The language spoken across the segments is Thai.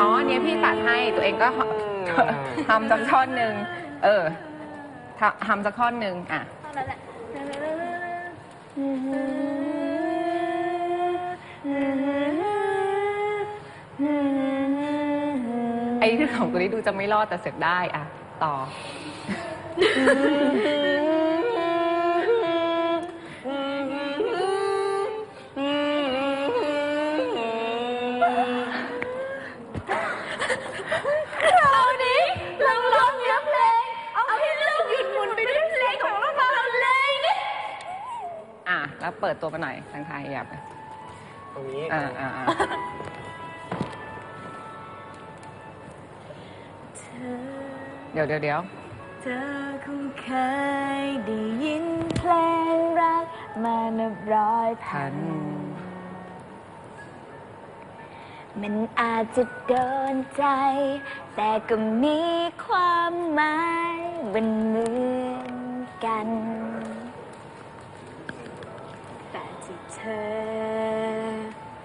อ๋ออันเนี้ยพี่ตัดให้ตัวเองก็ทำสักท่อนหนึ่งเออทำทำสักท่อนหนึ่งอะ เท่านั้นแหละไอ้ที่ของตัวนี้ดูจะไม่รอดแต่เสร็จได้อะ ต่อ แล้วเปิดตัวมาหน่อยทางไทยอย่าไปตรงนี้อ่าอ่าอ่าเดี๋ยวเดี๋ยวเดี๋ยวเธอคงเคยได้ยินเพลงรักมานับร้อยพัพันนมันอาจจะโดนใจ แต่ก็มีความหมายเป็นเหมือนกัน แต่ที่เธอ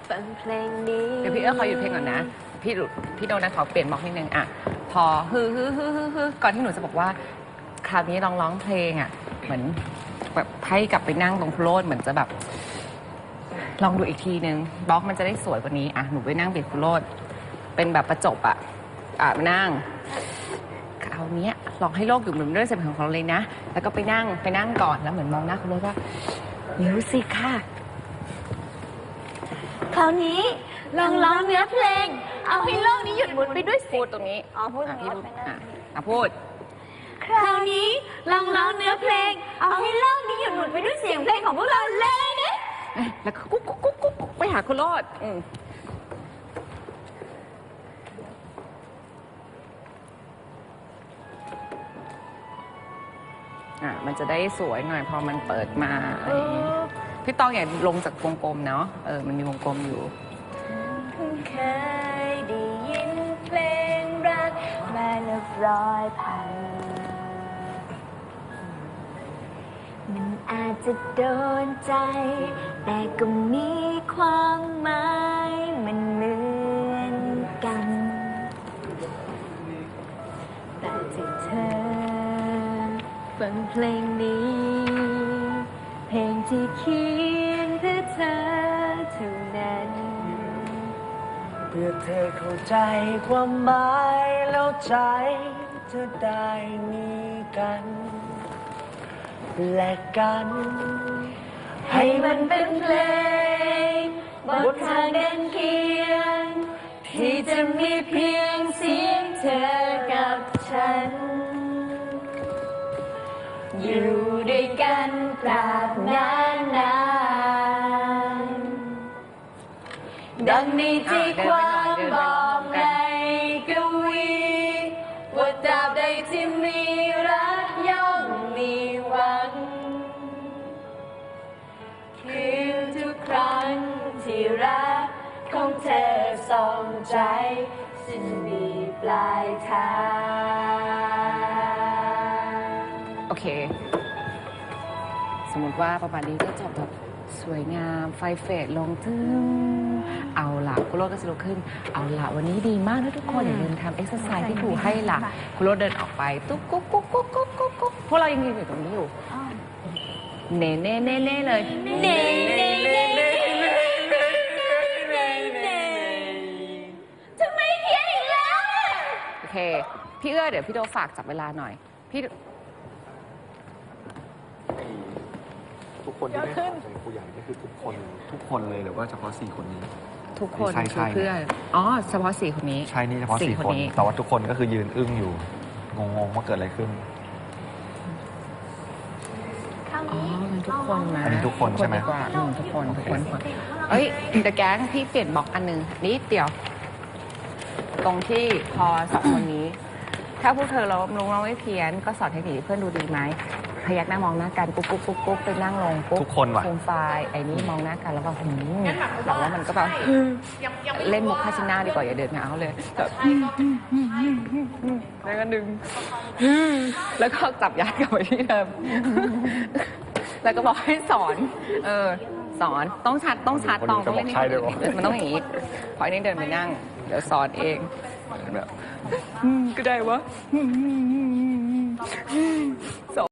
ฟังเพลงนี้เดี๋ยวพี่เอื้อขอหยุดเพลงก่อนนะ พี่ดูพี่โดนัทขอเปลี่ยนบล็อกนิดนึงอะ พอฮือฮือฮือฮือฮือก่อนที่หนูจะบอกว่า คราวนี้ลองร้องเพลงอะ เหมือนแบบให้กลับไปนั่งตรงโคลนเหมือนจะแบบ ลองดูอีกทีนึงบล็อกมันจะได้สวยกว่านี้อะหนูไปนั่งเบียดโคลนเป็นแบบประจบอะอะนั่งคราวนี้ลองให้โลกอยู่เหมือนด้วยเสียงของเราเลยนะ แล้วก็ไปนั่งไปนั่งก่อนแล้วเหมือนมองหน้าโคลนว่ามิวสิกค่ะาวนี้ลองร้องเนื้อเพลง เอาให้โลกนี้หยุดหมุนไปด้วยเสีพูยดงตรงนี้ อ๋อพูดตรงนี้ะพี่พูดไปนั่งอะอะพูด คราวนี้ลองร้องเนื้อเพลง เอาให้โลกนี้หยุดหมุนไปด้วยเสียงเพลงของพวกเราเลยนะแล้วก็กุ๊กกุ๊กกุ๊กกุ๊กกุ๊กไปหาคุณโรดอืมอะมันจะได้สวยหน่อยพอมันเปิดมาอะไรอย่างงี้ พี่ตองอย่าลงจากวงกลมเนาะเออมันมีวงกลมอยู่เพิ่งเคยได้ยินเพลงรักมานับร้อยพัน มันอาจจะโดนใจ แต่ก็มีความหมายมันเหมือนกัน แต่ที่เธอฟังเพลงนี้ ที่เขียนเพื่อเธอเท่านั้น เพื่อเธอเข้าใจความหมายแล้วใจเธอได้มีกัน และกัน ให้มันเป็นเพลงบนทางเดินเคียง ที่จะมีเพียงเสียงเธอ กันตราบนานนานดังในที่ความบอกในกวีว่าตราบใดที่มีรักย่อมมีหวัง คือทุกครั้งที่รักของเธอส่องใจฉันมีปลายทาง โอเค มมติว่าประมาณนี้ก็จบแบบสวยงามไฟเฟดลงทึงเอาละคุณโรดก็สรุปขึ้น เอาละวันนี้ดีมากนะทุกคนอย่าลืมทำเอ็กซ์ไซส์ที่ครูให้ละคุณโรดเดินออกไปตุ๊กกุ๊กกุ๊กกุ๊กกุ๊กกุ๊กกุ๊กพวกเรายังยืนอยู่ตรงนี้อยู่เน่เน่เน่เน่เลยเน่เน่เน่เน่ทำไมเขียนอีกแล้วอะโอเคพี่เอื้อเดี๋ยวพี่โดฝากจับเวลาหน่อยพี่ ทุกคนที่ได้ข่าวจากครูใหญ่นี่คือทุกคนทุกคนเลยหรือว่าเฉพาะสี่คนนี้ ทุกคนใช่ใช่คือเพื่อนอ๋อเฉพาะสี่คนนี้ ใช่นี่เฉพาะสี่สี่คนคนนี้ แต่ว่าทุกคนก็คือยืนอึ้งอยู่งงๆว่าเกิดอะไรขึ้น อ๋อมันทุกคนนะอันนี้ทุกคนใช่ไหม ดีกว่าอืมทุกคนทุกคนเอ้ยแต่แก๊งพี่เปลี่ยนบล็อกอันหนึงนิดเดียว ตรงที่พอสองคนนี้ ถ้าพวกเธอเราลงเราไม่เพี้ยนก็สอนเทคนิคให้เพื่อนดูดีไหม พยักหน้ามองหน้ากันปุ๊บปุ๊บปุ๊บปุ๊บไปนั่งลงปุ๊บทุกคนว่ะ โคมไฟล์ไอ้นี่มองหน้ากันแล้วแบบหืมแบบว่ามันก็แบบเล่นมุกพาชิน่าดีกว่าอย่าเดินมาเอาเลยแบบแล้วก็ดึงแล้วก็จับยัดกลับไปที่เดิม แล้วก็บอกให้สอน เออ สอนต้องชัดต้องชัดตองต้องเล่นให้คนอื่นมันต้องอย่างนี้พอไอ้นี่เดินไปนั่ง เดี๋ยวสอนเองแบบอืมก็ได้วะอืมอืมอืมอืมสอน